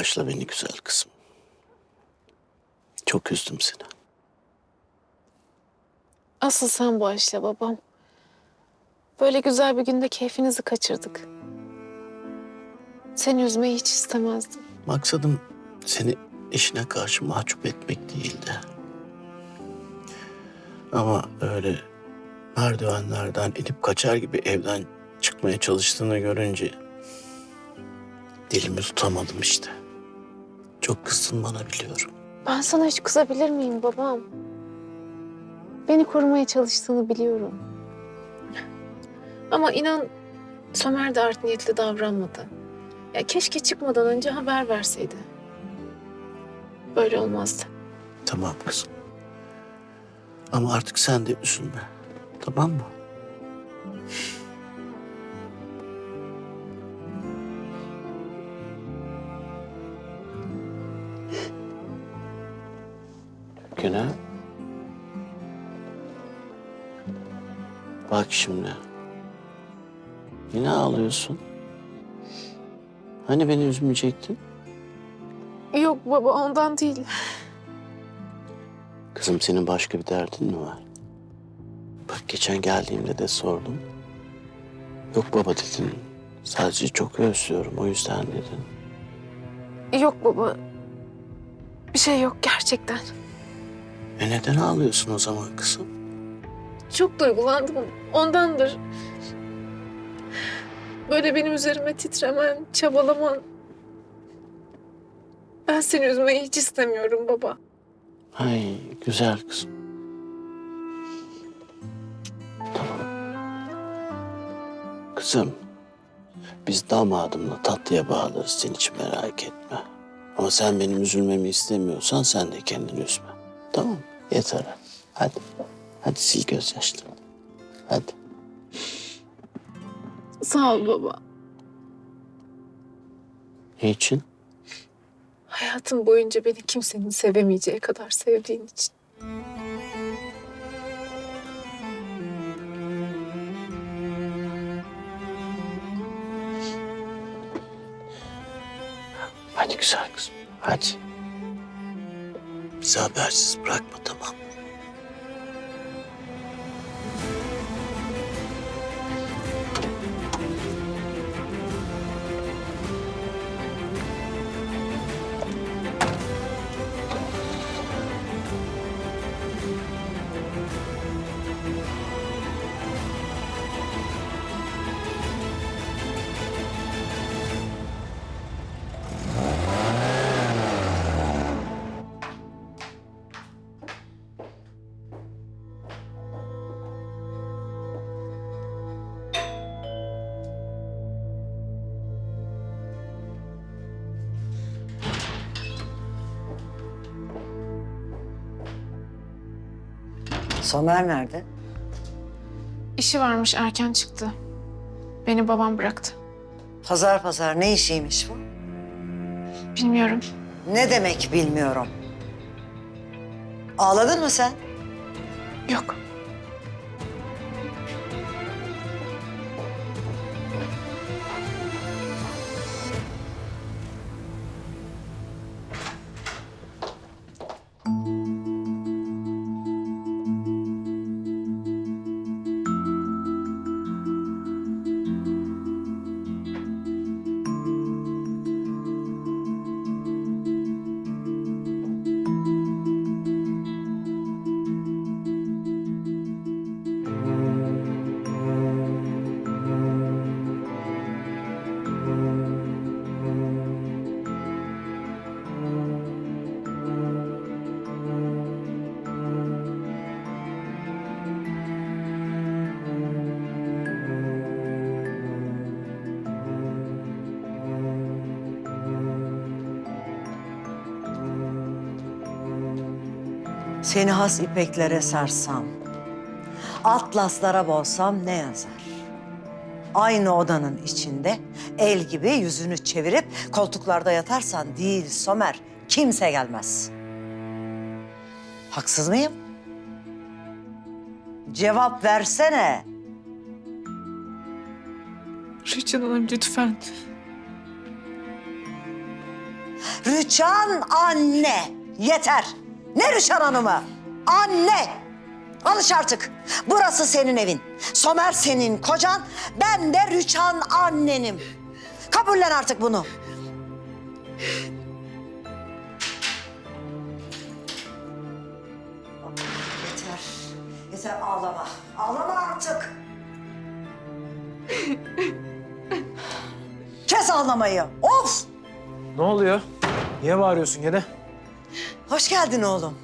Bağışla beni güzel kızım. Çok üzdüm seni. Asıl sen bağışla babam. Böyle güzel bir günde keyfinizi kaçırdık. Seni üzmeyi hiç istemezdim. Maksadım seni işine karşı mahcup etmek değildi. Ama öyle merdivenlerden inip kaçar gibi evden çıkmaya çalıştığını görünce dilimi tutamadım işte. Çok kızdın bana biliyorum. Ben sana hiç kızabilir miyim babam? Beni korumaya çalıştığını biliyorum. Ama inan Somer de art niyetli davranmadı. Ya keşke çıkmadan önce haber verseydi. Böyle olmazdı. Tamam kızım. Ama artık sen de üzülme. Tamam mı? Güne. Bak şimdi. Yine ağlıyorsun. Hani beni üzmeyecektin? Yok baba ondan değil. Kızım senin başka bir derdin mi var? Bak geçen geldiğimde de sordum. Yok baba dedin. Sadece çok özlüyorum o yüzden dedin. Yok baba. Bir şey yok gerçekten. E neden ağlıyorsun o zaman kızım? Çok duygulandım. Ondandır. Böyle benim üzerime titremen, çabalaman. Ben seni üzmeyi hiç istemiyorum baba. Ay güzel kızım. Tamam. Kızım, biz damadımla tatlıya bağlarız sen hiç merak etme. Ama sen benim üzülmemi istemiyorsan sen de kendini üzme. Tamam mı? Yeter hadi. Hadi. Sil gözyaşlarını. Hadi. Sağ ol baba. Niçin? Hayatım boyunca beni kimsenin sevemeyeceği kadar sevdiğin için. Hadi güzel kızım. Hadi. Bizi habersiz bırakma tamam mı? Somer nerede? İşi varmış erken çıktı. Beni babam bıraktı. Pazar pazar ne işiymiş bu? Bilmiyorum. Ne demek bilmiyorum. Ağladın mı sen? Yok. Seni has ipeklere sarsam, atlaslara boğsam ne yazar? Aynı odanın içinde el gibi yüzünü çevirip koltuklarda yatarsan değil Somer, kimse gelmez. Haksız mıyım? Cevap versene. Rüçhan Hanım lütfen. Rüçhan anne. Yeter. Ne Rüçhan Hanım'ı? Anne. Alış artık. Burası senin evin. Somer senin kocan. Ben de Rüçhan annenim. Kabullen artık bunu. Yeter. Yeter ağlama. Ağlama artık. Kes ağlamayı. Of! Ne oluyor? Niye bağırıyorsun gene? Hoş geldin oğlum.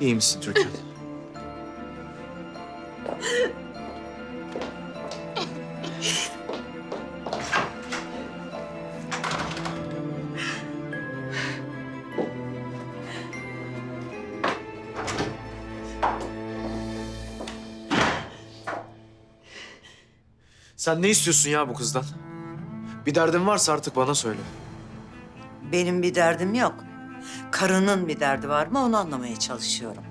İyi misin Türkan? Sen ne istiyorsun ya bu kızdan? Bir derdin varsa artık bana söyle. Benim bir derdim yok. Karının bir derdi var mı onu anlamaya çalışıyorum.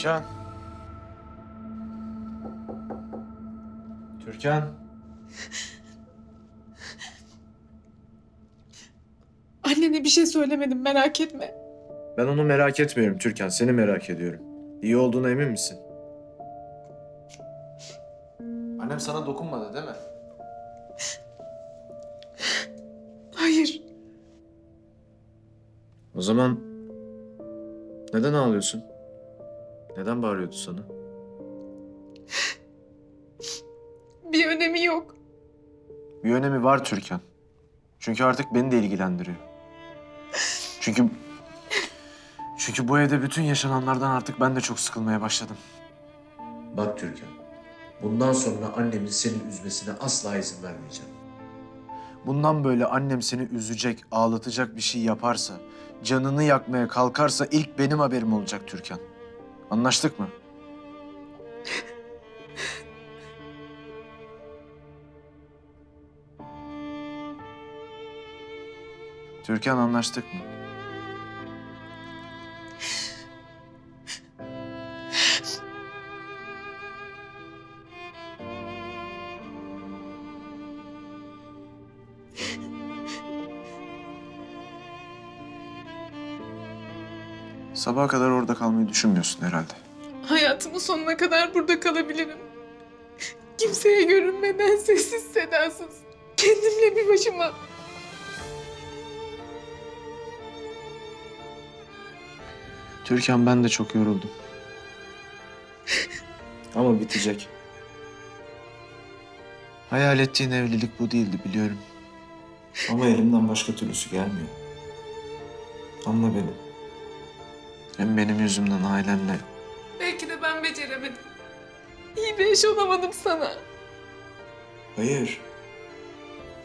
Türkan. Türkan. Annene bir şey söylemedim merak etme. Ben onu merak etmiyorum Türkan. Seni merak ediyorum. İyi olduğuna emin misin? Annem sana dokunmadı değil mi? Hayır. O zaman neden ağlıyorsun? Neden bağırıyordu sana? Bir önemi yok. Bir önemi var Türkan. Çünkü artık beni de ilgilendiriyor. Çünkü... Çünkü bu evde bütün yaşananlardan artık ben de çok sıkılmaya başladım. Bak Türkan, bundan sonra annemin seni üzmesine asla izin vermeyeceğim. Bundan böyle annem seni üzecek, ağlatacak bir şey yaparsa, canını yakmaya kalkarsa ilk benim haberim olacak Türkan. Anlaştık mı? Türkan anlaştık mı? Sabaha kadar orada kalmayı düşünmüyorsun herhalde. Hayatımın sonuna kadar burada kalabilirim. Kimseye görünmeden sessiz sedasız. Kendimle bir başıma. Türkan ben de çok yoruldum. Ama bitecek. Hayal ettiğin evlilik bu değildi biliyorum. Ama elimden başka türlüsü gelmiyor. Anla beni. Hem benim yüzümden ailenle Belki de ben beceremedim. İyi bir eş olamadım sana. Hayır.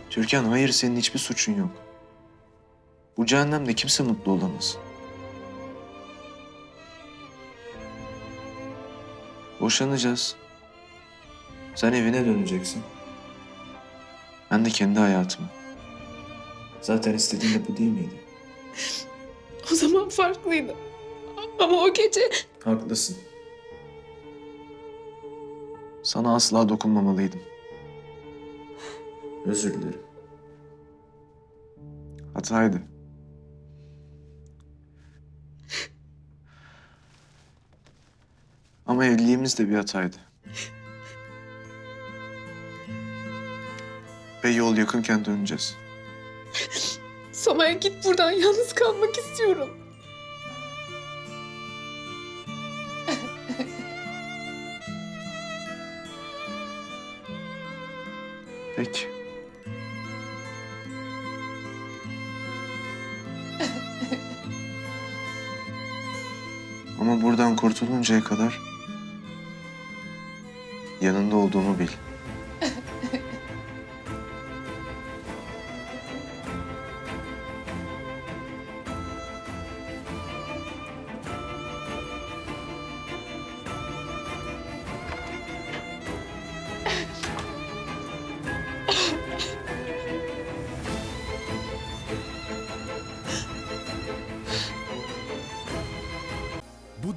Türkan hayır senin hiçbir suçun yok. Bu cehennemde kimse mutlu olamaz. Boşanacağız. Sen evine döneceksin. Ben de kendi hayatıma. Zaten istediğin de bu değil miydi? O zaman farklıydı. Ama o gece Haklısın. Sana asla dokunmamalıydım. Özür dilerim. Hataydı. Ama evliliğimiz de bir hataydı. Ve yol yakınken döneceğiz. Somer git buradan yalnız kalmak istiyorum. Peki. Ama buradan kurtuluncaya kadar yanında olduğumu bil.